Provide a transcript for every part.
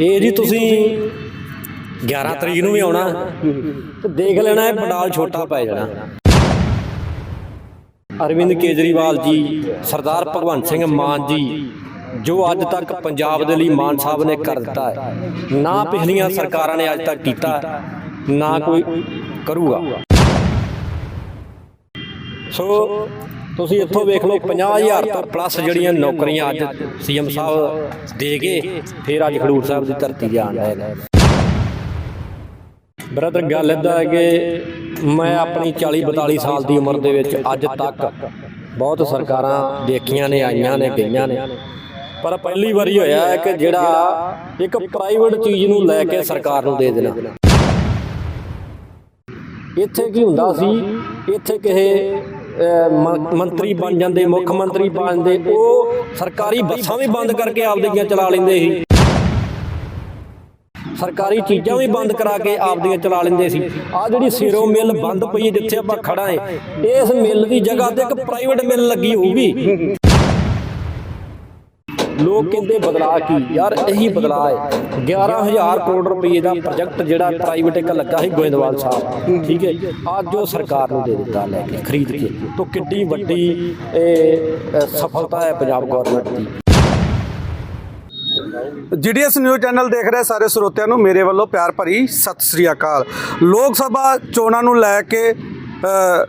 ਇਹ ਜੀ ਤੁਸੀਂ 11 ਤਰੀਕ ਨੂੰ ਵੀ ਆਉਣਾ। ਤੇ ਦੇਖ ਲੈਣਾ ਇਹ ਪੰਡਾਲ ਛੋਟਾ ਪੈ ਜਾਣਾ। ਅਰਵਿੰਦ ਕੇਜਰੀਵਾਲ ਜੀ ਸਰਦਾਰ ਭਗਵੰਤ ਸਿੰਘ ਮਾਨ ਜੀ ਜੋ ਅੱਜ ਤੱਕ ਪੰਜਾਬ ਦੇ ਲਈ ਮਾਨ ਸਾਹਿਬ ਨੇ ਕਰ ਦਿੱਤਾ ਹੈ। ਨਾ ਪਿਛਲੀਆਂ ਸਰਕਾਰਾਂ ਨੇ ਅੱਜ ਤੱਕ ਕੀਤਾ ਨਾ ਕੋਈ ਕਰੂਗਾ। ਸੋ ਤੁਸੀਂ ਇੱਥੋਂ ਵੇਖ ਲਓ 50000 ਤੋਂ ਪਲੱਸ ਜਿਹੜੀਆਂ ਨੌਕਰੀਆਂ ਅੱਜ ਸੀਐਮ ਸਾਹਿਬ ਦੇ ਕੇ ਫਿਰ ਅੱਜ ਖਡੂਰ ਸਾਹਿਬ ਦੀ ਧਰਤੀ ਰਹੇ ਨੇ। ਬ੍ਰਦਰ ਗੱਲ ਇਦਾਂ ਹੈ ਕਿ ਮੈਂ ਆਪਣੀ 40 42 ਸਾਲ ਦੀ ਉਮਰ ਦੇ ਵਿੱਚ ਅੱਜ ਤੱਕ ਬਹੁਤ ਸਰਕਾਰਾਂ ਦੇਖੀਆਂ ਨੇ ਆਈਆਂ ਨੇ ਗਈਆਂ ਨੇ। ਪਰ ਪਹਿਲੀ ਵਾਰੀ ਹੋਇਆ ਹੈ ਕਿ ਜਿਹੜਾ ਇੱਕ ਪ੍ਰਾਈਵੇਟ ਚੀਜ਼ ਨੂੰ ਲੈ ਕੇ ਸਰਕਾਰ ਨੂੰ ਦੇ ਦੇਣਾ। ਇੱਥੇ ਕੀ ਹੁੰਦਾ ਸੀ? ਇੱਥੇ ਕਿਸੇ ਮੰਤਰੀ ਬਣ ਜਾਂਦੇ, ਮੁੱਖ ਮੰਤਰੀ ਬਣ ਉਹ ਸਰਕਾਰੀ ਬੱਸਾਂ ਵੀ ਬੰਦ ਕਰਕੇ ਆਪਦੀਆਂ ਚਲਾ ਲੈਂਦੇ ਸੀ। ਸਰਕਾਰੀ ਚੀਜ਼ਾਂ ਵੀ ਬੰਦ ਕਰਾ ਕੇ ਆਪਦੀਆਂ ਚਲਾ ਲੈਂਦੇ ਸੀ। ਆ ਜਿਹੜੀ ਸਿਰੋ ਮਿੱਲ ਬੰਦ ਪਈ ਹੈ ਜਿੱਥੇ ਆਪਾਂ ਖੜਾ ਏ, ਇਸ ਮਿੱਲ ਦੀ ਜਗ੍ਹਾ ਤੇ ਇੱਕ ਪ੍ਰਾਈਵੇਟ ਮਿੱਲ ਲੱਗੀ ਹੋਊਗੀ। ਲੋਕ ਕਹਿੰਦੇ ਬਦਲਾਅ ਕੀ? ਯਾਰ ਇਹੀ ਬਦਲਾਅ ਹੈ। 11000 ਕਰੋੜ ਰੁਪਏ ਦਾ ਪ੍ਰੋਜੈਕਟ ਜਿਹੜਾ ਪ੍ਰਾਈਵੇਟ ਇੱਕ ਲੱਗਾ ਸੀ ਗੋਇੰਦਵਾਲ ਸਾਹਿਬ। ਠੀਕ ਹੈ? ਅੱਜ ਉਹ ਸਰਕਾਰ ਨੂੰ ਦੇ ਦਿੱਤਾ ਲੈ ਕੇ ਖਰੀਦ ਕੇ। ਤੋਂ ਕਿੱਡੀ ਵੱਡੀ ਸਫਲਤਾ ਹੈ ਪੰਜਾਬ ਗਵਰਨਮੈਂਟ ਦੀ। ਜੀਡੀਐਸ ਨਿਊਜ਼ ਚੈਨਲ ਦੇਖ ਰਹੇ ਸਾਰੇ ਸਰੋਤਿਆਂ ਨੂੰ ਮੇਰੇ ਵੱਲੋਂ ਪਿਆਰ ਭਰੀ ਸਤਿ ਸ੍ਰੀ ਅਕਾਲ। ਲੋਕ ਸਭਾ ਚੋਣਾਂ ਨੂੰ ਲੈ ਕੇ ਅ,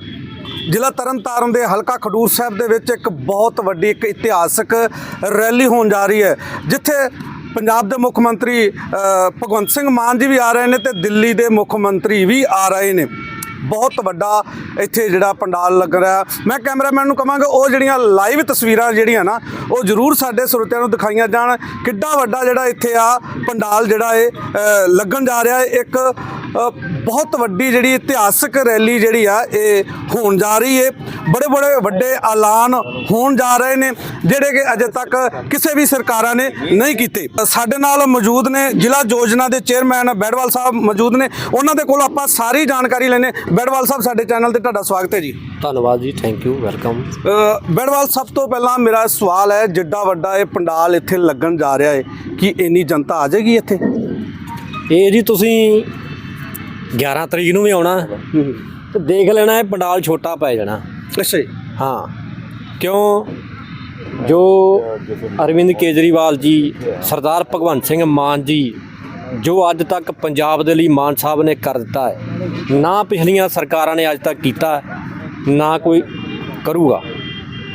ਜ਼ਿਲ੍ਹਾ ਤਰਨਤਾਰਨ ਦੇ ਹਲਕਾ ਖਡੂਰ ਸਾਹਿਬ ਦੇ ਵਿੱਚ ਇੱਕ ਬਹੁਤ ਵੱਡੀ, ਇੱਕ ਇਤਿਹਾਸਕ ਰੈਲੀ ਹੋਣ ਜਾ ਰਹੀ ਹੈ, ਜਿੱਥੇ ਪੰਜਾਬ ਦੇ ਮੁੱਖ ਮੰਤਰੀ ਭਗਵੰਤ ਸਿੰਘ ਮਾਨ ਜੀ ਵੀ ਆ ਰਹੇ ਨੇ ਤੇ ਦਿੱਲੀ ਦੇ ਮੁੱਖ ਮੰਤਰੀ ਵੀ ਆ ਰਹੇ ਨੇ। ਬਹੁਤ ਵੱਡਾ ਇੱਥੇ ਜਿਹੜਾ ਪੰਡਾਲ ਲੱਗ ਰਿਹਾ ਮੈਂ ਕੈਮਰਾਮੈਨ ਨੂੰ ਕਹਾਂਗਾ ਉਹ ਜਿਹੜੀਆਂ ਲਾਈਵ ਤਸਵੀਰਾਂ ਜਿਹੜੀਆਂ ਨਾ, ਉਹ ਜ਼ਰੂਰ ਸਾਡੇ ਸਰੋਤਿਆਂ ਨੂੰ ਦਿਖਾਈਆਂ ਜਾਣ। ਕਿੱਡਾ ਵੱਡਾ ਜਿਹੜਾ ਇੱਥੇ ਆ ਪੰਡਾਲ ਜਿਹੜਾ ਇਹ ਲੱਗਣ ਜਾ ਰਿਹਾ ਹੈ। ਇੱਕ ਬਹੁਤ ਵੱਡੀ ਜਿਹੜੀ ਇਤਿਹਾਸਕ ਰੈਲੀ ਜਿਹੜੀ ਆ, ਇਹ ਹੋਣ ਜਾ ਰਹੀ ਹੈ। ਬੜੇ ਬੜੇ ਵੱਡੇ ਐਲਾਨ ਹੋਣ ਜਾ ਰਹੇ ਨੇ ਜਿਹੜੇ ਕਿ ਅਜੇ ਤੱਕ ਕਿਸੇ ਵੀ ਸਰਕਾਰਾਂ ਨੇ ਨਹੀਂ ਕੀਤੇ। ਸਾਡੇ ਨਾਲ ਮੌਜੂਦ ਨੇ ਜ਼ਿਲ੍ਹਾ ਯੋਜਨਾ ਦੇ ਚੇਅਰਮੈਨ ਬੈਡਵਾਲ ਸਾਹਿਬ ਮੌਜੂਦ ਨੇ। ਉਹਨਾਂ ਦੇ ਕੋਲ ਆਪਾਂ ਸਾਰੀ ਜਾਣਕਾਰੀ ਲੈਣੇ ਬੈਡਵਾਲ ਸਾਹਿਬ ਸਾਡੇ ਚੈਨਲ ਤੇ ਤੁਹਾਡਾ ਸਵਾਗਤ ਹੈ ਜੀ। ਧੰਨਵਾਦ ਜੀ ਥੈਂਕ ਯੂ ਵੈਲਕਮ ਬੈਡਵਾਲ ਸਭ ਤੋਂ ਪਹਿਲਾਂ ਮੇਰਾ ਸਵਾਲ ਹੈ ਜਿੱਡਾ ਵੱਡਾ ਇਹ ਪੰਡਾਲ ਇੱਥੇ ਲੱਗਣ ਜਾ ਰਿਹਾ ਹੈ ਕਿ ਇੰਨੀ ਜਨਤਾ ਆ ਜਾਏਗੀ ਇੱਥੇ? ਇਹ ਜੀ ਤੁਸੀਂ 11 ਤਰੀਕ ਨੂੰ ਵੀ ਆਉਣਾ ਤੇ ਦੇਖ ਲੈਣਾ ਇਹ ਪੰਡਾਲ ਛੋਟਾ ਪੈ ਜਾਣਾ। ਅੱਛਾ ਜੀ। ਹਾਂ। ਕਿਉਂ? ਜੋ ਅਰਵਿੰਦ ਕੇਜਰੀਵਾਲ ਜੀ, ਸਰਦਾਰ ਭਗਵੰਤ ਸਿੰਘ ਮਾਨ ਜੀ, ਜੋ ਅੱਜ ਤੱਕ ਪੰਜਾਬ ਦੇ ਲਈ ਮਾਨ ਸਾਹਿਬ ਨੇ ਕਰ ਦਿੱਤਾ ਹੈ, ਨਾ ਪਿਛਲੀਆਂ ਸਰਕਾਰਾਂ ਨੇ ਅੱਜ ਤੱਕ ਕੀਤਾ ਨਾ ਕੋਈ ਕਰੂਗਾ।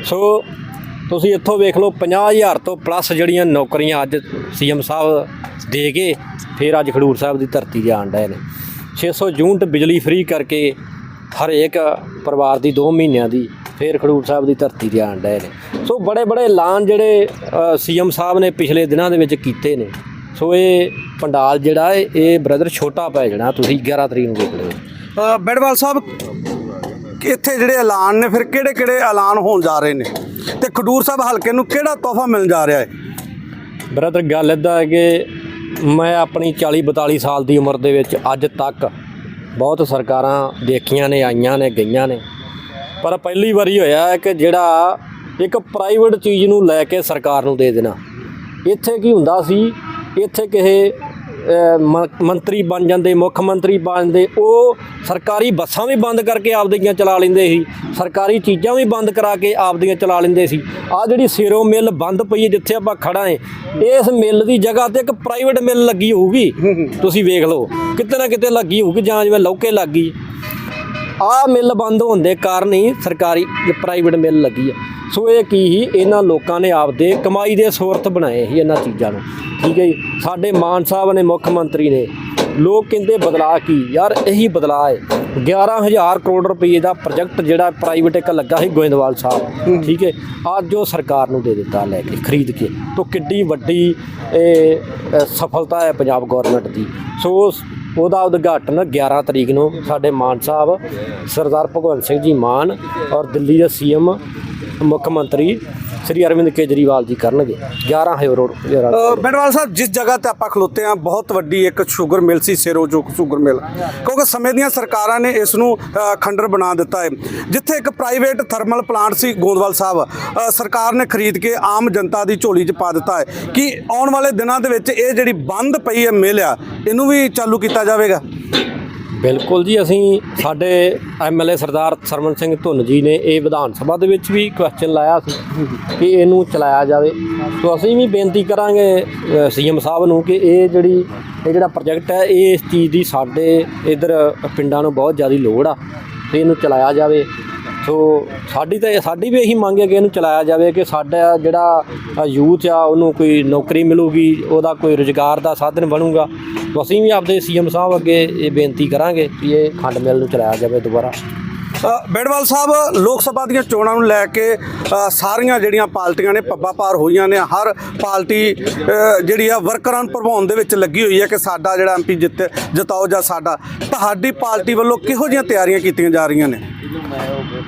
ਸੋ ਤੁਸੀਂ ਇੱਥੋਂ ਵੇਖ ਲਓ 50000 ਤੋਂ ਪਲੱਸ ਜਿਹੜੀਆਂ ਨੌਕਰੀਆਂ ਅੱਜ ਸੀਐਮ ਸਾਹਿਬ ਦੇ ਕੇ, ਫਿਰ ਅੱਜ ਖਡੂਰ ਸਾਹਿਬ ਦੀ ਧਰਤੀ ਤੇ ਆਣ ਰਹੇ ਨੇ। 600 ਯੂਨਿਟ ਬਿਜਲੀ ਫ੍ਰੀ ਕਰਕੇ ਹਰੇਕ ਪਰਿਵਾਰ ਦੀ 2 ਮਹੀਨਿਆਂ ਦੀ ਫਿਰ ਖਡੂਰ ਸਾਹਿਬ ਦੀ ਧਰਤੀ ਤੇ ਆਣ ਰਹੇ ਨੇ। ਸੋ ਬੜੇ ਬੜੇ ਐਲਾਨ ਜਿਹੜੇ ਸੀਐਮ ਸਾਹਿਬ ਨੇ ਪਿਛਲੇ ਦਿਨਾਂ ਦੇ ਵਿੱਚ ਕੀਤੇ ਨੇ। ਸੋ ਇਹ ਪੰਡਾਲ ਜਿਹੜਾ ਹੈ ਇਹ ਬ੍ਰਦਰ ਛੋਟਾ ਪੈ ਜਾਣਾ ਤੁਸੀਂ 11 ਤਰੀਕ ਨੂੰ ਦੇਖ ਲਿਓ ਬੈਡਵਾਲ ਸਾਹਿਬ ਇੱਥੇ ਜਿਹੜੇ ਐਲਾਨ ਨੇ ਫਿਰ ਕਿਹੜੇ ਕਿਹੜੇ ਐਲਾਨ ਹੋਣ ਜਾ ਰਹੇ ਨੇ? ਤੇ ਖਡੂਰ ਸਾਹਿਬ ਹਲਕੇ ਨੂੰ ਕਿਹੜਾ ਤੋਹਫਾ ਮਿਲਣ ਜਾ ਰਿਹਾ ਹੈ ਬ੍ਰਦਰ ਗੱਲ ਇਦਾਂ ਹੈ ਕਿ ਮੈਂ ਆਪਣੀ 40 42 ਸਾਲ ਦੀ ਉਮਰ ਦੇ ਵਿੱਚ ਅੱਜ ਤੱਕ ਬਹੁਤ ਸਰਕਾਰਾਂ ਦੇਖੀਆਂ ਨੇ, ਆਈਆਂ ਨੇ, ਗਈਆਂ ਨੇ। ਪਰ ਪਹਿਲੀ ਵਾਰੀ ਹੋਇਆ ਕਿ ਜਿਹੜਾ ਇੱਕ ਪ੍ਰਾਈਵੇਟ ਚੀਜ਼ ਨੂੰ ਲੈ ਕੇ ਸਰਕਾਰ ਨੂੰ ਦੇ ਦੇਣਾ। ਇੱਥੇ ਕੀ ਹੁੰਦਾ ਸੀ? ਇੱਥੇ ਕਿਸੇ ਮੰਤਰੀ ਬਣ ਜਾਂਦੇ ਮੁੱਖ ਮੰਤਰੀ ਬਣ ਜਾਂਦੇ ਉਹ ਸਰਕਾਰੀ ਬੱਸਾਂ ਵੀ ਬੰਦ ਕਰਕੇ ਆਪਦੀਆਂ ਚਲਾ ਲੈਂਦੇ ਸੀ। ਸਰਕਾਰੀ ਚੀਜ਼ਾਂ ਵੀ ਬੰਦ ਕਰਾ ਕੇ ਆਪਦੀਆਂ ਚਲਾ ਲੈਂਦੇ ਸੀ। ਆ ਜਿਹੜੀ ਸਿਰੋਂ ਮਿੱਲ ਬੰਦ ਪਈ ਹੈ ਜਿੱਥੇ ਆਪਾਂ ਖੜਾ ਹੈ ਇਸ ਮਿੱਲ ਦੀ ਜਗ੍ਹਾ ਤੇ ਇੱਕ ਪ੍ਰਾਈਵੇਟ ਮਿੱਲ ਲੱਗੀ ਹੋਊਗੀ। ਤੁਸੀਂ ਵੇਖ ਲਓ ਕਿਤੇ ਨਾ ਕਿਤੇ ਲੱਗੀ ਹੋਊਗੀ ਜਾਂ ਜਿਵੇਂ ਲੌਕੇ ਲੱਗੀ ਆ ਮਿੱਲ ਬੰਦ ਹੋਣ ਦੇ ਕਾਰਨ ਹੀ ਸਰਕਾਰੀ ਪ੍ਰਾਈਵੇਟ ਮਿੱਲ ਲੱਗੀ ਹੈ ਸੋ ਇਹ ਕੀ ਹੀ ਇਹਨਾਂ ਲੋਕਾਂ ਨੇ ਆਪਦੇ ਕਮਾਈ ਦੇ ਸੋਰਥ ਬਣਾਏ ਸੀ ਇਹਨਾਂ ਚੀਜ਼ਾਂ ਨੂੰ। ਠੀਕ ਹੈ ਜੀ? ਸਾਡੇ ਮਾਨ ਸਾਹਿਬ ਨੇ ਮੁੱਖ ਮੰਤਰੀ ਨੇ ਲੋਕ ਕਹਿੰਦੇ ਬਦਲਾ ਕੀ? ਯਾਰ ਇਹੀ ਬਦਲਾ ਹੈ। 11000 ਕਰੋੜ ਰੁਪਏ ਦਾ ਪ੍ਰੋਜੈਕਟ ਜਿਹੜਾ ਪ੍ਰਾਈਵੇਟ ਇੱਕ ਲੱਗਾ ਸੀ ਗੋਇੰਦਵਾਲ ਸਾਹਿਬ। ਠੀਕ ਹੈ? ਅੱਜ ਉਹ ਸਰਕਾਰ ਨੂੰ ਦੇ ਦਿੱਤਾ ਲੈ ਕੇ ਖਰੀਦ ਕੇ। ਤੋਂ ਕਿੱਡੀ ਵੱਡੀ ਇਹ ਸਫਲਤਾ ਹੈ ਪੰਜਾਬ ਗਵਰਨਮੈਂਟ ਦੀ। ਸੋ ਉਹਦਾ ਉਦਘਾਟਨ 11 ਤਰੀਕ ਨੂੰ ਸਾਡੇ ਮਾਨ ਸਾਹਿਬ ਸਰਦਾਰ ਭਗਵੰਤ ਸਿੰਘ ਜੀ ਮਾਨ ਔਰ ਦਿੱਲੀ ਦੇ ਸੀਐਮ ਮੁੱਖ ਮੰਤਰੀ ਸ੍ਰੀ ਅਰਵਿੰਦ ਕੇਜਰੀਵਾਲ ਜੀ ਕਰਨਗੇ। 11 ਹਾਈਵੇ ਰੋਡ ਜਿਹੜਾ ਅ, ਬੈਂਡਵਾਲ ਸਾਹਿਬ ਜਿਸ ਜਗ੍ਹਾ ਤੇ ਆਪਾਂ ਖਲੋਤੇ ਆ ਬਹੁਤ ਵੱਡੀ ਇੱਕ ਸ਼ੂਗਰ ਮਿਲ ਸੀ ਸੇਰੋ ਜੋ ਸ਼ੂਗਰ ਮਿਲ। ਕਿਉਂਕਿ ਸਮੇਂ ਦੀਆਂ ਸਰਕਾਰਾਂ ਨੇ ਇਸ ਨੂੰ ਖੰਡਰ ਬਣਾ ਦਿੱਤਾ ਹੈ। ਜਿੱਥੇ ਇੱਕ ਪ੍ਰਾਈਵੇਟ ਥਰਮਲ ਪਲਾਂਟ ਸੀ ਗੋਂਦਵਾਲ ਸਾਹਿਬ ਸਰਕਾਰ ਨੇ ਖਰੀਦ ਕੇ ਆਮ ਜਨਤਾ ਦੀ ਝੋਲੀ 'ਚ ਪਾ ਦਿੱਤਾ ਹੈ। ਕਿ ਆਉਣ ਵਾਲੇ ਦਿਨਾਂ ਦੇ ਵਿੱਚ ਇਹ ਜਿਹੜੀ ਬੰਦ ਪਈ ਹੈ ਮਿਲ ਆ ਇਹਨੂੰ ਵੀ ਚਾਲੂ ਕੀਤਾ ਜਾਵੇਗਾ? ਬਿਲਕੁਲ ਜੀ, ਅਸੀਂ ਸਾਡੇ ਐਮਐਲਏ ਸਰਦਾਰ ਸਰਮਨ ਸਿੰਘ ਧੁੰਨ ਜੀ ਨੇ ਇਹ ਵਿਧਾਨ ਸਭਾ ਦੇ ਵਿੱਚ ਵੀ ਕੁਐਸਚਨ ਲਾਇਆ ਸੀ ਕਿ ਇਹਨੂੰ ਚਲਾਇਆ ਜਾਵੇ। ਸੋ ਅਸੀਂ ਵੀ ਬੇਨਤੀ ਕਰਾਂਗੇ ਸੀਐਮ ਸਾਹਿਬ ਨੂੰ ਕਿ ਇਹ ਜਿਹੜੀ, ਇਹ ਜਿਹੜਾ ਪ੍ਰੋਜੈਕਟ ਹੈ, ਇਹ ਇਸ ਚੀਜ਼ ਦੀ ਸਾਡੇ ਇਧਰ ਪਿੰਡਾਂ ਨੂੰ ਬਹੁਤ ਜ਼ਿਆਦਾ ਲੋੜ ਆ ਤੇ ਇਹਨੂੰ ਚਲਾਇਆ ਜਾਵੇ। ਸੋ ਸਾਡੀ ਤਾਂ ਇਹ- ਸਾਡੀ ਵੀ ਇਹੀ ਮੰਗ ਹੈ ਕਿ ਇਹਨੂੰ ਚਲਾਇਆ ਜਾਵੇ ਕਿ ਸਾਡਾ ਜਿਹੜਾ ਯੂਥ ਆ ਉਹਨੂੰ ਕੋਈ ਨੌਕਰੀ ਮਿਲੂਗੀ ਉਹਦਾ ਕੋਈ ਰੁਜ਼ਗਾਰ ਦਾ ਸਾਧਨ ਬਣੂਗਾ। ਅਸੀਂ ਵੀ ਆਪਦੇ ਸੀਐਮ ਸਾਹਿਬ ਅੱਗੇ ਇਹ ਬੇਨਤੀ ਕਰਾਂਗੇ ਕਿ ਇਹ ਖੰਡ ਮਿਲ ਨੂੰ ਚਲਾਇਆ ਜਾਵੇ ਦੁਬਾਰਾ। ਅ, ਬੈਡਵਾਲ ਸਾਹਿਬ ਲੋਕ ਸਭਾ ਦੀਆਂ ਚੋਣਾਂ ਨੂੰ ਲੈ ਕੇ ਸਾਰੀਆਂ ਜਿਹੜੀਆਂ ਪਾਰਟੀਆਂ ਨੇ ਪੱਬਾ ਪਾਰ ਹੋਈਆਂ ਨੇ। ਹਰ ਪਾਰਟੀ ਜਿਹੜੀ ਆ ਵਰਕਰਾਂ ਨੂੰ ਭਰਵਾਉਣ ਦੇ ਵਿੱਚ ਲੱਗੀ ਹੋਈ ਹੈ ਕਿ ਸਾਡਾ ਜਿਹੜਾ ਐਮਪੀ ਜਿੱਤ ਜਿਤਾਓ ਜਾਂ ਸਾਡਾ। ਤੁਹਾਡੀ ਪਾਰਟੀ ਵੱਲੋਂ ਕਿਹੋ ਜਿਹੀਆਂ ਤਿਆਰੀਆਂ ਕੀਤੀਆਂ ਜਾ ਰਹੀਆਂ ਨੇ?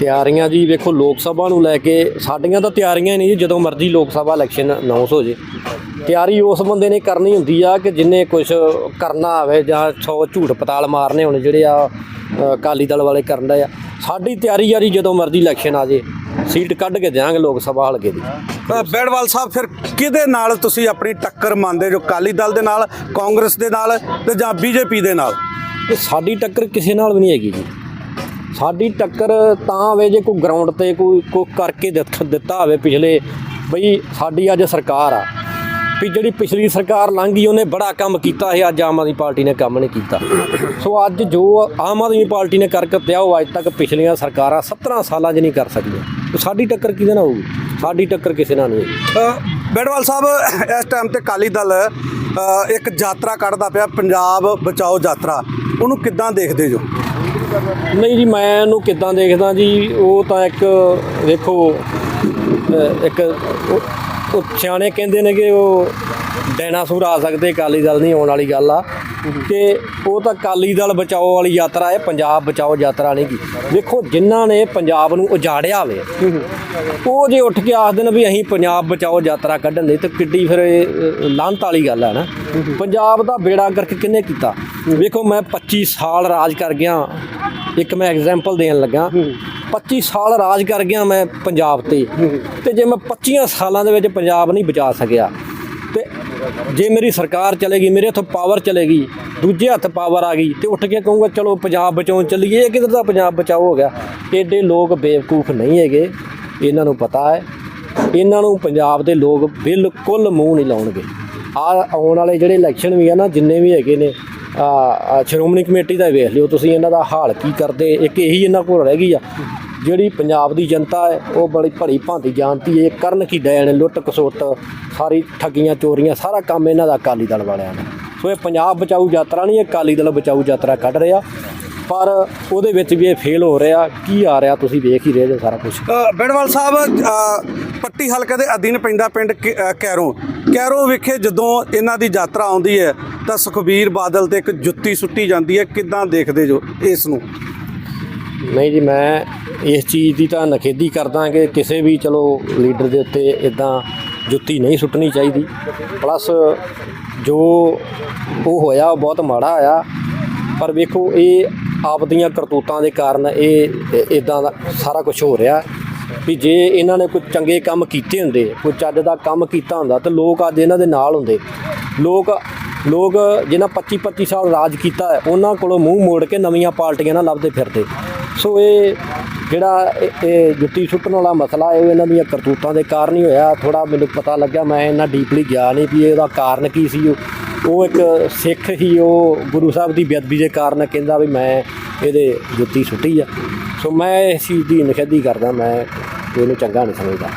ਤਿਆਰੀਆਂ ਜੀ ਵੇਖੋ ਲੋਕ ਸਭਾ ਨੂੰ ਲੈ ਕੇ ਸਾਡੀਆਂ ਤਾਂ ਤਿਆਰੀਆਂ ਹੀ ਨਹੀਂ ਜੀ ਜਦੋਂ ਮਰਜ਼ੀ ਲੋਕ ਸਭਾ ਇਲੈਕਸ਼ਨ ਅਨਾਉਂਸ ਹੋ ਜੇ। ਤਿਆਰੀ ਉਸ ਬੰਦੇ ਨੇ ਕਰਨੀ ਹੁੰਦੀ ਆ ਕਿ ਜਿੰਨੇ ਕੁਝ ਕਰਨਾ ਹੋਵੇ ਜਾਂ 100 ਝੂਠ ਪਤਾਲ ਮਾਰਨੇ ਹੋਣ ਜਿਹੜੇ ਆ ਅ, ਅਕਾਲੀ ਦਲ ਵਾਲੇ ਕਰਨ ਦਾ ਆ। ਸਾਡੀ ਤਿਆਰੀ ਆ ਜੀ ਜਦੋਂ ਮਰਜ਼ੀ ਇਲੈਕਸ਼ਨ ਆ ਜੇ ਸੀਟ ਕੱਢ ਕੇ ਦਿਆਂਗੇ ਲੋਕ ਸਭਾ ਹਲਕੇ ਦੀ। ਅ, ਬੈਡਵਾਲ ਸਾਹਿਬ ਫਿਰ ਕਿਹਦੇ ਨਾਲ ਤੁਸੀਂ ਆਪਣੀ ਟੱਕਰ ਮੰਨਦੇ ਜੋ ਅਕਾਲੀ ਦਲ ਦੇ ਨਾਲ ਕਾਂਗਰਸ ਦੇ ਨਾਲ ਤੇ ਜਾਂ ਬੀਜੇਪੀ ਦੇ ਨਾਲ? ਸਾਡੀ ਟੱਕਰ ਕਿਸੇ ਨਾਲ ਵੀ ਨਹੀਂ ਹੈਗੀ ਜੀ। ਸਾਡੀ ਟੱਕਰ ਤਾਂ ਹੋਵੇ ਜੇ ਕੋਈ ਗਰਾਊਂਡ ਤੇ ਕੋਈ ਕੋਈ ਕਰਕੇ ਦਿੱਤ- ਦਿੱਤਾ ਹੋਵੇ ਪਿਛਲੇ ਬਈ ਸਾਡੀ ਅੱਜ ਸਰਕਾਰ ਆ। ਵੀ ਜਿਹੜੀ ਪਿਛਲੀ ਸਰਕਾਰ ਲੰਘ ਗਈ ਉਹਨੇ ਬੜਾ ਕੰਮ ਕੀਤਾ ਹੈ ਅੱਜ ਆਮ ਆਦਮੀ ਪਾਰਟੀ ਨੇ ਕੰਮ ਨਹੀਂ ਕੀਤਾ। ਸੋ ਅੱਜ ਜੋ ਆਮ ਆਦਮੀ ਪਾਰਟੀ ਨੇ ਕਰਕੇ ਦਿੱਤਾ ਉਹ ਅੱਜ ਤੱਕ ਪਿਛਲੀਆਂ ਸਰਕਾਰਾਂ 17 ਸਾਲਾਂ 'ਚ ਨਹੀਂ ਕਰ ਸਕਦੀਆਂ ਤੇ ਸਾਡੀ ਟੱਕਰ ਕਿਹਦੇ ਨਾਲ ਹੋਊਗੀ? ਸਾਡੀ ਟੱਕਰ ਕਿਸੇ ਨਾਲ ਨਹੀਂ ਹੋਈ ਅ, ਬੈਡਵਾਲ ਸਾਹਿਬ ਇਸ ਟਾਈਮ ਤੇ ਅਕਾਲੀ ਦਲ ਇੱਕ ਯਾਤਰਾ ਕੱਢਦਾ ਪਿਆ ਪੰਜਾਬ ਬਚਾਓ ਯਾਤਰਾ। ਉਹਨੂੰ ਕਿੱਦਾਂ ਦੇਖਦੇ ਜੋ? ਨਹੀਂ ਜੀ, ਮੈਂ ਇਹਨੂੰ ਕਿੱਦਾਂ ਦੇਖਦਾ ਜੀ, ਉਹ ਤਾਂ ਇੱਕ ਦੇਖੋ ਇੱਕ ਉਹ ਸਿਆਣੇ ਕਹਿੰਦੇ ਨੇ ਕਿ ਉਹ ਡਾਇਨਾਸੌਰ ਆ ਸਕਦੇ ਅਕਾਲੀ ਦਲ ਨਹੀਂ ਆਉਣ ਵਾਲੀ ਗੱਲ ਆ। ਕਿ ਉਹ ਤਾਂ ਅਕਾਲੀ ਦਲ ਬਚਾਓ ਵਾਲੀ ਯਾਤਰਾ ਹੈ ਪੰਜਾਬ ਬਚਾਓ ਯਾਤਰਾ ਨਹੀਂ ਕੀ ਵੇਖੋ ਜਿਨ੍ਹਾਂ ਨੇ ਪੰਜਾਬ ਨੂੰ ਉਜਾੜਿਆ ਵੇ ਉਹ ਜੇ ਉੱਠ ਕੇ ਆਖਦੇ ਨੇ ਵੀ ਅਸੀਂ ਪੰਜਾਬ ਬਚਾਓ ਯਾਤਰਾ ਕੱਢਣ ਲਈ ਤਾਂ ਕਿੱਡੀ ਫਿਰ ਇਹ, ਵਾਲੀ ਗੱਲ ਹੈ ਨਾ। ਪੰਜਾਬ ਦਾ ਬੇੜਾ ਗਰਕ ਕਿੰਨੇ ਕੀਤਾ? ਵੇਖੋ ਮੈਂ 25 ਸਾਲ ਰਾਜ ਕਰ ਗਿਆ। ਇੱਕ ਮੈਂ ਐਗਜ਼ਾਮਪਲ ਦੇਣ ਲੱਗਾ। 25 ਸਾਲ ਰਾਜ ਕਰ ਗਿਆ ਮੈਂ ਪੰਜਾਬ ਤੇ। ਤੇ ਜੇ ਮੈਂ 25 ਸਾਲਾਂ ਦੇ ਵਿੱਚ ਪੰਜਾਬ ਨਹੀਂ ਬਚਾ ਸਕਿਆ ਜੇ ਮੇਰੀ ਸਰਕਾਰ ਚਲੇਗੀ, ਮੇਰੇ ਹੱਥੋਂ ਪਾਵਰ ਚਲੇਗੀ, ਦੂਜੇ ਹੱਥ ਪਾਵਰ ਆ ਗਈ ਤੇ ਉੱਠ ਕੇ ਕਹੂੰਗਾ, ਚਲੋ ਪੰਜਾਬ ਬਚਾਉਣ ਚੱਲੀਏ, ਇਹ ਕਿਧਰ ਦਾ ਪੰਜਾਬ ਬਚਾਓ ਹੋ ਗਿਆ? ਏਡੇ ਲੋਕ ਬੇਵਕੂਫ ਨਹੀਂ ਹੈਗੇ, ਇਹਨਾਂ ਨੂੰ ਪਤਾ ਹੈ। ਇਹਨਾਂ ਨੂੰ ਪੰਜਾਬ ਦੇ ਲੋਕ ਬਿਲਕੁਲ ਮੂੰਹ ਨਹੀਂ ਲਾਉਣਗੇ। ਆ ਆਉਣ ਵਾਲੇ ਜਿਹੜੇ ਇਲੈਕਸ਼ਨ ਵੀ ਆ ਨਾ, ਜਿੰਨੇ ਵੀ ਹੈਗੇ ਨੇ ਆ ਸ਼੍ਰੋਮਣੀ ਕਮੇਟੀ ਦਾ ਵੇਖ ਲਿਓ ਤੁਸੀਂ ਇਹਨਾਂ ਦਾ ਹਾਲ ਕੀ ਕਰਦੇ, ਇੱਕ ਇਹੀ ਇਹਨਾਂ ਕੋਲ ਰਹਿ ਗਈ ਆ। ਜਿਹੜੀ ਪੰਜਾਬ ਦੀ ਜਨਤਾ ਹੈ, ਉਹ ਬੜੀ ਭਲੀ ਭਾਂਤੀ ਜਾਣਦੀ ਹੈ, ਇਹ ਕਰਨ ਕੀ ਡੈਣ ਲੁੱਟ ਕਸੁੱਟ ਸਾਰੀ ਠੱਗੀਆਂ, ਚੋਰੀਆਂ, ਸਾਰਾ ਕੰਮ ਇਹਨਾਂ ਦਾ ਅਕਾਲੀ ਦਲ ਵਾਲਿਆਂ ਦਾ ਸੋ ਇਹ ਪੰਜਾਬ ਬਚਾਊ ਯਾਤਰਾ ਨਹੀਂ, ਇਹ ਅਕਾਲੀ ਦਲ ਬਚਾਊ ਯਾਤਰਾ ਕੱਢ ਰਿਹਾ। ਪਰ ਉਹਦੇ ਵਿੱਚ ਵੀ ਇਹ ਫੇਲ ਹੋ ਰਿਹਾ, ਕੀ ਆ ਰਿਹਾ, ਤੁਸੀਂ ਵੇਖ ਹੀ ਰਹੇ ਜੇ ਸਾਰਾ ਕੁਝ ਬੇੜਵਾਲ ਸਾਹਿਬ ਪੱਟੀ ਹਲਕੇ ਦੇ ਅਧੀਨ ਪੈਂਦਾ ਪਿੰਡ ਕਿ- ਕੈਰੋਂ। ਕੈਰੋਂ ਵਿਖੇ ਜਦੋਂ ਇਹਨਾਂ ਦੀ ਯਾਤਰਾ ਆਉਂਦੀ ਹੈ, ਤਾਂ ਸੁਖਬੀਰ ਬਾਦਲ ਤੇ ਇੱਕ ਜੁੱਤੀ ਸੁੱਟੀ ਜਾਂਦੀ ਹੈ, ਕਿੱਦਾਂ ਦੇਖਦੇ ਜੋ ਇਸ ਨੂੰ? ਨਹੀਂ ਜੀ, ਮੈਂ ਇਸ ਚੀਜ਼ ਦੀ ਤਾਂ ਨਖੇਦੀ ਕਰਦਾ ਕਿ ਕਿਸੇ ਵੀ ਚਲੋ ਲੀਡਰ ਦੇ ਉੱਤੇ ਇਦਾਂ ਜੁੱਤੀ ਨਹੀਂ ਸੁੱਟਣੀ ਚਾਹੀਦੀ। ਪਲੱਸ ਜੋ ਉਹ ਹੋਇਆ, ਉਹ ਬਹੁਤ ਮਾੜਾ ਹੋਇਆ। ਪਰ ਵੇਖੋ, ਇਹ ਆਪਦੀਆਂ ਕਰਤੂਤਾਂ ਦੇ ਕਾਰਨ ਇਹ ਇਦਾਂ ਦਾ ਸਾਰਾ ਕੁਝ ਹੋ ਰਿਹਾ ਵੀ ਜੇ ਇਹਨਾਂ ਨੇ ਕੋਈ ਚੰਗੇ ਕੰਮ ਕੀਤੇ ਹੁੰਦੇ, ਕੋਈ ਚੱਜ ਦਾ ਕੰਮ ਕੀਤਾ ਹੁੰਦਾ, ਤਾਂ ਲੋਕ ਅੱਜ ਇਹਨਾਂ ਦੇ ਨਾਲ ਹੁੰਦੇ। ਲੋਕ ਲੋਕ ਜਿਨ੍ਹਾਂ 25 25 ਸਾਲ ਰਾਜ ਕੀਤਾ ਹੈ, ਉਹਨਾਂ ਕੋਲੋਂ ਮੂੰਹ ਮੋੜ ਕੇ ਨਵੀਆਂ ਪਾਰਟੀਆਂ ਨਾਲ ਲੱਭਦੇ ਫਿਰਦੇ। ਸੋ ਇਹ ਜਿਹੜਾ ਇਹ- ਜੁੱਤੀ ਸੁੱਟਣ ਵਾਲਾ ਮਸਲਾ ਹੈ, ਉਹ ਇਹਨਾਂ ਦੀਆਂ ਕਰਤੂਤਾਂ ਦੇ ਕਾਰਨ ਹੀ ਹੋਇਆ। ਥੋੜਾ ਮੈਨੂੰ ਪਤਾ ਲੱਗਿਆ, ਮੈਂ ਇਹਨਾਂ ਡੀਪਲੀ ਗਿਆ ਨਹੀਂ ਵੀ ਇਹਦਾ ਕਾਰਨ ਕੀ ਸੀ। ਉਹ ਇੱਕ ਸਿੱਖ ਹੀ, ਉਹ ਗੁਰੂ ਸਾਹਿਬ ਦੀ ਬੇਅਦਬੀ ਦੇ ਕਾਰਨ ਕਹਿੰਦਾ ਵੀ ਮੈਂ ਇਹਦੇ ਜੁੱਤੀ ਸੁੱਟੀ ਆ। ਸੋ ਮੈਂ ਇਸ ਚੀਜ਼ ਦੀ ਨਿਖੇਧੀ ਕਰਦਾ, ਮੈਂ ਇਹਨੂੰ ਚੰਗਾ ਨਹੀਂ ਸਮਝਦਾ।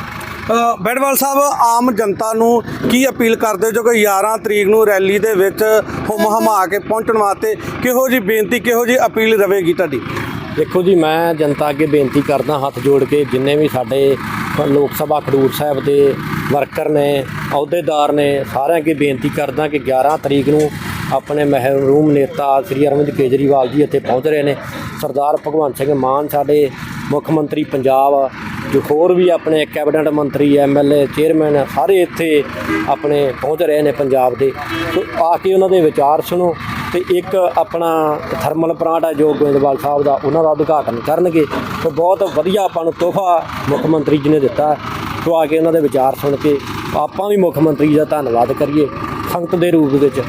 ਬੈਡਵਾਲ ਸਾਹਿਬ, ਆਮ ਜਨਤਾ ਨੂੰ ਕੀ ਅਪੀਲ ਕਰਦੇ ਜੋ ਕਿ 11 ਤਰੀਕ ਨੂੰ ਰੈਲੀ ਦੇ ਵਿੱਚ ਹੁਮ ਹਮਾ ਕੇ ਪਹੁੰਚਣ ਵਾਸਤੇ ਕਿਹੋ ਜੀ ਬੇਨਤੀ, ਕਿਹੋ ਜੀ ਅਪੀਲ ਰਵੇਗੀ ਤੁਹਾਡੀ? ਦੇਖੋ ਜੀ, ਮੈਂ ਜਨਤਾ ਅੱਗੇ ਬੇਨਤੀ ਕਰਦਾ ਹੱਥ ਜੋੜ ਕੇ, ਜਿੰਨੇ ਵੀ ਸਾਡੇ ਲੋਕ ਸਭਾ ਖਡੂਰ ਸਾਹਿਬ ਦੇ ਵਰਕਰ ਨੇ, ਅਹੁਦੇਦਾਰ ਨੇ, ਸਾਰਿਆਂ ਅੱਗੇ ਬੇਨਤੀ ਕਰਦਾ ਕਿ 11 ਤਰੀਕ ਨੂੰ ਆਪਣੇ ਮਹਿਰੂਮ ਨੇਤਾ ਸ੍ਰੀ ਅਰਵਿੰਦ ਕੇਜਰੀਵਾਲ ਜੀ ਇੱਥੇ ਪਹੁੰਚ ਰਹੇ ਨੇ। ਸਰਦਾਰ ਭਗਵੰਤ ਸਿੰਘ ਮਾਨ ਸਾਡੇ ਮੁੱਖ ਮੰਤਰੀ ਪੰਜਾਬ ਜੋ ਹੋਰ ਵੀ ਆਪਣੇ ਕੈਬਨਿਟ ਮੰਤਰੀ ਐਮਐਲਏ ਚੇਅਰਮੈਨ, ਸਾਰੇ ਇੱਥੇ ਆਪਣੇ ਪਹੁੰਚ ਰਹੇ ਨੇ ਪੰਜਾਬ ਦੇ। ਸੋ ਆ ਕੇ ਉਹਨਾਂ ਦੇ ਵਿਚਾਰ ਸੁਣੋ। ਤੇ ਇੱਕ ਆਪਣਾ ਥਰਮਲ ਪਲਾਂਟ ਹੈ ਜੋ ਗੋਇੰਦਵਾਲ ਸਾਹਿਬ ਦਾ ਉਹਨਾਂ ਦਾ ਉਦਘਾਟਨ ਕਰਨਗੇ। ਸੋ ਬਹੁਤ ਵਧੀਆ ਆਪਾਂ ਨੂੰ ਤੋਹਫਾ ਮੁੱਖ ਮੰਤਰੀ ਜੀ ਨੇ ਦਿੱਤਾ ਸੋ ਆ ਕੇ ਉਹਨਾਂ ਦੇ ਵਿਚਾਰ ਸੁਣ ਕੇ ਆਪਾਂ ਵੀ ਮੁੱਖ ਮੰਤਰੀ ਦਾ ਧੰਨਵਾਦ ਕਰੀਏ ਸੰਗਤ ਦੇ ਰੂਪ ਵਿੱਚ।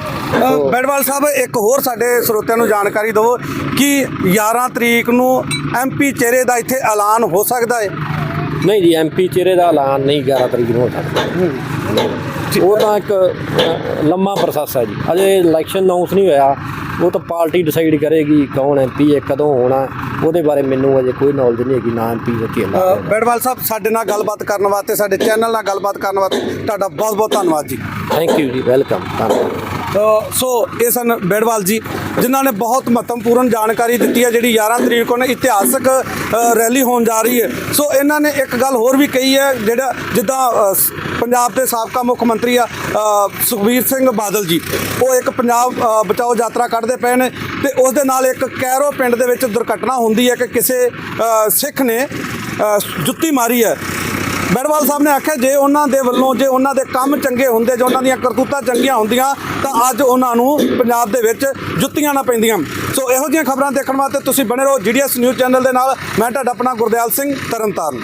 ਬੈਡਵਾਲ ਸਾਹਿਬ ਇੱਕ ਹੋਰ ਸਾਡੇ ਸਰੋਤਿਆਂ ਨੂੰ ਜਾਣਕਾਰੀ ਦਿਓ ਕਿ 11 ਤਰੀਕ ਨੂੰ ਐਮਪੀ ਚਿਹਰੇ ਦਾ ਇੱਥੇ ਐਲਾਨ ਹੋ ਸਕਦਾ ਹੈ? ਨਹੀਂ ਜੀ ਐਮਪੀ ਚਿਹਰੇ ਦਾ ਐਲਾਨ ਨਹੀਂ 11 ਤਰੀਕ ਨੂੰ ਹੋ ਸਕਦਾ। ਉਹ ਤਾਂ ਇੱਕ ਅ, ਲੰਮਾ ਪ੍ਰੋਸੈਸ ਹੈ ਜੀ। ਅਜੇ ਇਲੈਕਸ਼ਨ ਅਨਾਉਂਸ ਨਹੀਂ ਹੋਇਆ। ਉਹ ਤਾਂ ਪਾਰਟੀ ਡਿਸਾਈਡ ਕਰੇਗੀ ਕੌਣ ਐਮਪੀ ਹੈ ਕਦੋਂ ਹੋਣਾ ਉਹਦੇ ਬਾਰੇ ਮੈਨੂੰ ਅਜੇ ਕੋਈ ਨੌਲੇਜ ਨਹੀਂ ਹੈਗੀ ਨਾ ਐਮਪੀ ਦਾ ਅ, ਚੇਲਾ ਬੈਡਵਾਲ ਸਾਹਿਬ ਸਾਡੇ ਨਾਲ ਗੱਲਬਾਤ ਕਰਨ ਵਾਸਤੇ ਸਾਡੇ ਚੈਨਲ ਨਾਲ ਗੱਲਬਾਤ ਕਰਨ ਵਾਸਤੇ ਤੁਹਾਡਾ ਬਹੁਤ ਬਹੁਤ ਧੰਨਵਾਦ ਜੀ। ਥੈਂਕ ਯੂ ਜੀ ਵੈਲਕਮ ਧੰਨਵਾਦ। ਅ, ਸੋ ਇਹ ਸਨ ਬੇੜਵਾਲ ਜੀ, ਜਿਨ੍ਹਾਂ ਨੇ ਬਹੁਤ ਮਹੱਤਵਪੂਰਨ ਜਾਣਕਾਰੀ ਦਿੱਤੀ ਹੈ, ਜਿਹੜੀ 11 ਤਰੀਕ ਨੂੰ ਇਤਿਹਾਸਕ ਰੈਲੀ ਹੋਣ ਜਾ ਰਹੀ ਹੈ। ਸੋ ਇਹਨਾਂ ਨੇ ਇੱਕ ਗੱਲ ਹੋਰ ਵੀ ਕਹੀ ਹੈ, ਜਿਹੜਾ, ਜਿੱਦਾਂ ਸ- ਪੰਜਾਬ ਦੇ ਸਾਬਕਾ ਮੁੱਖ ਮੰਤਰੀ ਆ ਸੁਖਬੀਰ ਸਿੰਘ ਬਾਦਲ ਜੀ, ਉਹ ਇੱਕ ਪੰਜਾਬ ਬਚਾਓ ਯਾਤਰਾ ਕੱਢਦੇ ਪਏ ਨੇ ਤੇ ਉਸ ਦੇ ਨਾਲ ਇੱਕ ਕੈਰੋ ਪਿੰਡ ਦੇ ਵਿੱਚ ਦੁਰਘਟਨਾ ਹੁੰਦੀ ਹੈ ਕਿ ਕਿਸੇ ਸਿੱਖ ਨੇ ਜੁੱਤੀ ਮਾਰੀ ਹੈ। ਬੈੜਵਾਲ ਸਾਹਿਬ ਨੇ ਆਖਿਆ, ਜੇ ਉਹਨਾਂ ਦੇ ਵੱਲੋਂ, ਜੇ ਉਹਨਾਂ ਦੇ ਕੰਮ ਚੰਗੇ ਹੁੰਦੇ, ਜੇ ਉਹਨਾਂ ਦੀਆਂ ਕਰਤੂਤਾਂ ਚੰਗੀਆਂ ਹੁੰਦੀਆਂ, ਤਾਂ ਅੱਜ ਉਹਨਾਂ ਨੂੰ ਪੰਜਾਬ ਦੇ ਵਿੱਚ ਜੁੱਤੀਆਂ ਨਾ ਪੈਂਦੀਆਂ। ਸੋ ਇਹੋ ਜਿਹੀਆਂ ਖਬਰਾਂ ਦੇਖਣ ਵਾਸਤੇ ਤੁਸੀਂ ਬਣੇ ਰਹੋ ਜੀਡੀਐਸ ਨਿਊਜ਼ ਚੈਨਲ ਦੇ ਨਾਲ। ਮੈਂ ਤੁਹਾਡਾ ਆਪਣਾ ਗੁਰਦਿਆਲ ਸਿੰਘ ਤਰਨਤਾਰਨ।